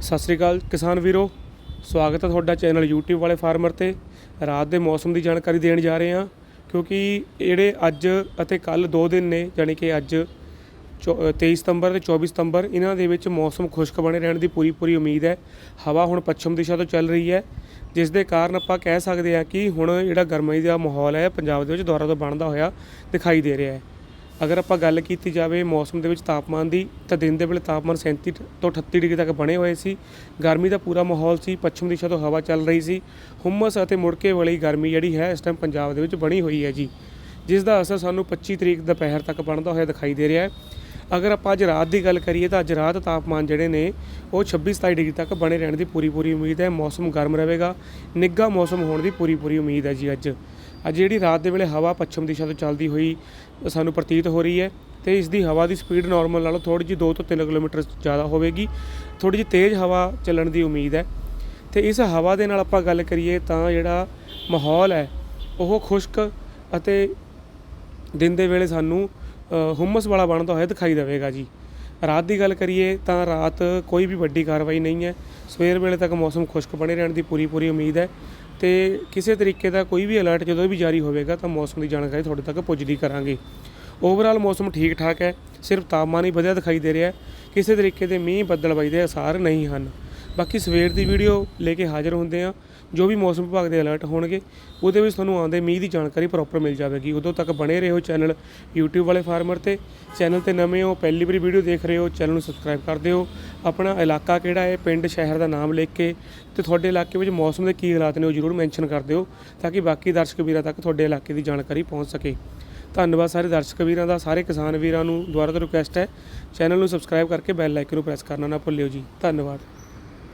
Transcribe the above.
ਸਤਿ ਸ੍ਰੀ ਅਕਾਲ ਕਿਸਾਨ ਵੀਰੋ। ਸਵਾਗਤ ਹੈ ਤੁਹਾਡਾ ਚੈਨਲ YouTube ਵਾਲੇ ਫਾਰਮਰ ਤੇ। ਰਾਤ ਦੇ ਮੌਸਮ ਦੀ ਜਾਣਕਾਰੀ ਦੇਣ ਜਾ ਰਹੇ ਹਾਂ ਕਿਉਂਕਿ ਜਿਹੜੇ ਅੱਜ ਅਤੇ ਕੱਲ ਦੋ ਦਿਨ ਨੇ ਯਾਨੀ ਕਿ ਅੱਜ ਚੌ- ਅ, 23 ਸਤੰਬਰ ਤੇ 24 ਸਤੰਬਰ ਇਹਨਾਂ ਦੇ ਵਿੱਚ ਮੌਸਮ ਖੁਸ਼ਕ ਬਣੇ ਰਹਿਣ ਦੀ ਪੂਰੀ ਪੂਰੀ ਉਮੀਦ ਹੈ। ਹਵਾ ਹੁਣ ਪੱਛਮ ਦਿਸ਼ਾ ਤੋਂ ਚੱਲ ਰਹੀ ਹੈ ਜਿਸ ਦੇ ਕਾਰਨ ਆਪਾਂ ਕਹਿ ਸਕਦੇ ਹਾਂ ਕਿ ਹੁਣ ਜਿਹੜਾ ਗਰਮੀ ਦਾ ਮਾਹੌਲ ਹੈ ਪੰਜਾਬ ਦੇ ਵਿੱਚ ਦੁਬਾਰਾ ਤੋਂ ਬਣਦਾ ਹੋਇਆ ਦਿਖਾਈ ਦੇ ਰਿਹਾ ਹੈ। ਅਗਰ ਆਪਾਂ ਗੱਲ ਕੀਤੀ ਜਾਵੇ ਮੌਸਮ ਦੇ ਵਿੱਚ ਤਾਪਮਾਨ ਦੀ, ਤਾਂ ਦਿਨ ਦੇ ਵੇਲੇ ਤਾਪਮਾਨ 37 ਤੋਂ 38 ਡਿਗਰੀ ਤੱਕ ਬਣੇ ਹੋਏ ਸੀ। ਗਰਮੀ ਦਾ ਪੂਰਾ ਮਾਹੌਲ ਸੀ, ਪੱਛਮ ਦਿਸ਼ਾ ਤੋਂ ਹਵਾ ਚੱਲ ਰਹੀ ਸੀ। ਹੁਮਸ ਅਤੇ ਮੁੜਕੇ ਵਾਲੀ ਗਰਮੀ ਜਿਹੜੀ ਹੈ, ਇਸ ਟਾਈਮ ਪੰਜਾਬ ਦੇ ਵਿੱਚ ਬਣੀ ਹੋਈ ਹੈ ਜੀ। ਜਿਸ ਦਾ ਅਸਰ ਸਾਨੂੰ 25 ਤਰੀਕ ਦੁਪਹਿਰ ਤੱਕ ਬਣਦਾ ਹੋਇਆ ਦਿਖਾਈ ਦੇ ਰਿਹਾ ਹੈ। ਅਗਰ ਆਪਾਂ ਅੱਜ ਰਾਤ ਦੀ ਗੱਲ ਕਰੀਏ, ਤਾਂ ਅੱਜ ਰਾਤ ਤਾਪਮਾਨ ਜਿਹੜੇ ਨੇ, ਉਹ 26 27 ਡਿਗਰੀ ਤੱਕ ਬਣੇ ਰਹਿਣ ਦੀ ਪੂਰੀ ਪੂਰੀ ਉਮੀਦ ਹੈ। ਮੌਸਮ ਗਰਮ ਰਹੇਗਾ, ਨਿੱਘਾ ਮੌਸਮ ਹੋਣ ਦੀ ਪੂਰੀ ਪੂਰੀ ਉਮੀਦ ਹੈ ਜੀ ਅੱਜ। ਅੱਜ ਜਿਹੜੀ ਰਾਤ ਦੇ ਵੇਲੇ ਹਵਾ ਪੱਛਮ ਦਿਸ਼ਾ ਤੋਂ ਚੱਲਦੀ ਹੋਈ ਸਾਨੂੰ ਪ੍ਰਤੀਤ ਹੋ ਰਹੀ ਹੈ ਤੇ ਇਸ ਦੀ ਹਵਾ ਦੀ ਸਪੀਡ ਨਾਰਮਲ ਨਾਲੋਂ ਥੋੜੀ ਜਿਹੀ 2 ਤੋਂ 3 ਕਿਲੋਮੀਟਰ ਜ਼ਿਆਦਾ ਹੋਵੇਗੀ। ਥੋੜੀ ਜਿਹੀ ਤੇਜ਼ ਹਵਾ ਚੱਲਣ ਦੀ ਉਮੀਦ ਹੈ। ਤੇ ਇਸ ਹਵਾ ਦੇ ਨਾਲ ਆਪਾਂ ਗੱਲ ਕਰੀਏ ਤਾਂ ਜਿਹੜਾ ਮਾਹੌਲ ਹੈ, ਉਹ ਖੁਸ਼ਕ ਅਤੇ ਦਿਨ ਦੇ ਵੇਲੇ ਸਾਨੂੰ ਹੁਮਸ ਵਾਲਾ ਬਣਦਾ ਹੋਇਆ ਦਿਖਾਈ ਦੇਵੇਗਾ ਜੀ। ਰਾਤ ਦੀ ਗੱਲ ਕਰੀਏ ਤਾਂ ਰਾਤ ਕੋਈ ਵੀ ਵੱਡੀ ਕਾਰਵਾਈ ਨਹੀਂ ਹੈ। ਸਵੇਰ ਵੇਲੇ ਤੱਕ ਮੌਸਮ ਖੁਸ਼ਕ ਬਣੇ ਰਹਿਣ ਦੀ ਪੂਰੀ ਪੂਰੀ ਉਮੀਦ ਹੈ। ਤੇ ਕਿਸੇ ਤਰੀਕੇ ਦਾ ਕੋਈ ਵੀ ਅਲਰਟ ਜਦੋਂ ਵੀ ਜਾਰੀ ਹੋਵੇਗਾ ਤਾਂ ਮੌਸਮ ਦੀ ਜਾਣਕਾਰੀ ਤੁਹਾਡੇ ਤੱਕ ਪੁੱਜਦੀ ਕਰਾਂਗੇ। ਓਵਰਆਲ ਮੌਸਮ ਠੀਕ ਠਾਕ ਹੈ, ਸਿਰਫ ਤਾਪਮਾਨ ਹੀ ਵਧਿਆ ਦਿਖਾਈ ਦੇ ਰਿਹਾ ਹੈ, ਕਿਸੇ ਤਰੀਕੇ ਦੇ ਮੀਂਹ ਬੱਦਲਬਾਈ ਦੇ ਅਸਾਰ ਨਹੀਂ ਹਨ। ਬਾਕੀ ਸਵੇਰ ਦੀ ਵੀਡੀਓ ਲੈ ਕੇ ਹਾਜ਼ਰ ਹੁੰਦੇ ਆ ਜੋ ਵੀ ਮੌਸਮ ਵਿਭਾਗ ਦੇ ਅਲਰਟ ਹੋਣਗੇ, ਉਹਦੇ ਵਿੱਚ ਤੁਹਾਨੂੰ ਆਉਂਦੇ ਮੀਂਹ ਦੀ ਜਾਣਕਾਰੀ ਪ੍ਰੋਪਰ ਮਿਲ ਜਾਵੇਗੀ। ਉਦੋਂ ਤੱਕ ਬਣੇ ਰਹੋ ਚੈਨਲ YouTube ਵਾਲੇ ਫਾਰਮਰ ਤੇ। ਚੈਨਲ ਤੇ ਨਵੇਂ ਹੋ, ਪਹਿਲੀ ਵਾਰੀ ਵੀਡੀਓ ਦੇਖ ਰਹੇ ਹੋ ਚੈਨਲ ਨੂੰ ਸਬਸਕ੍ਰਾਈਬ ਕਰ ਦਿਓ। ਆਪਣਾ ਇਲਾਕਾ ਕਿਹੜਾ ਹੈ, ਪਿੰਡ, ਸ਼ਹਿਰ ਦਾ ਨਾਮ ਲਿਖ ਕੇ ਤੇ ਤੁਹਾਡੇ ਇਲਾਕੇ ਵਿੱਚ ਮੌਸਮ ਦੇ ਕੀ ਹਾਲਾਤ ਨੇ ਉਹ ਜ਼ਰੂਰ ਮੈਂਸ਼ਨ ਕਰ ਦਿਓ ਤਾਂ ਕਿ ਬਾਕੀ ਦਰਸ਼ਕ ਵੀਰਾਂ ਤੱਕ ਤੁਹਾਡੇ ਇਲਾਕੇ ਦੀ ਜਾਣਕਾਰੀ ਪਹੁੰਚ ਸਕੇ। ਧੰਨਵਾਦ ਸਾਰੇ ਦਰਸ਼ਕ ਵੀਰਾਂ ਦਾ, ਸਾਰੇ ਕਿਸਾਨ ਵੀਰਾਂ ਨੂੰ ਦੁਬਾਰਾ ਤੋਂ ਰਿਕੁਐਸਟ ਹੈ। ਚੈਨਲ ਨੂੰ ਸਬਸਕ੍ਰਾਈਬ ਕਰਕੇ ਬੈਲ ਆਈਕਨ ਨੂੰ ਪ੍ਰੈਸ ਕਰਨਾ ਨਾ ਭੁੱਲਿਓ ਜੀ। ਧੰਨਵਾਦ।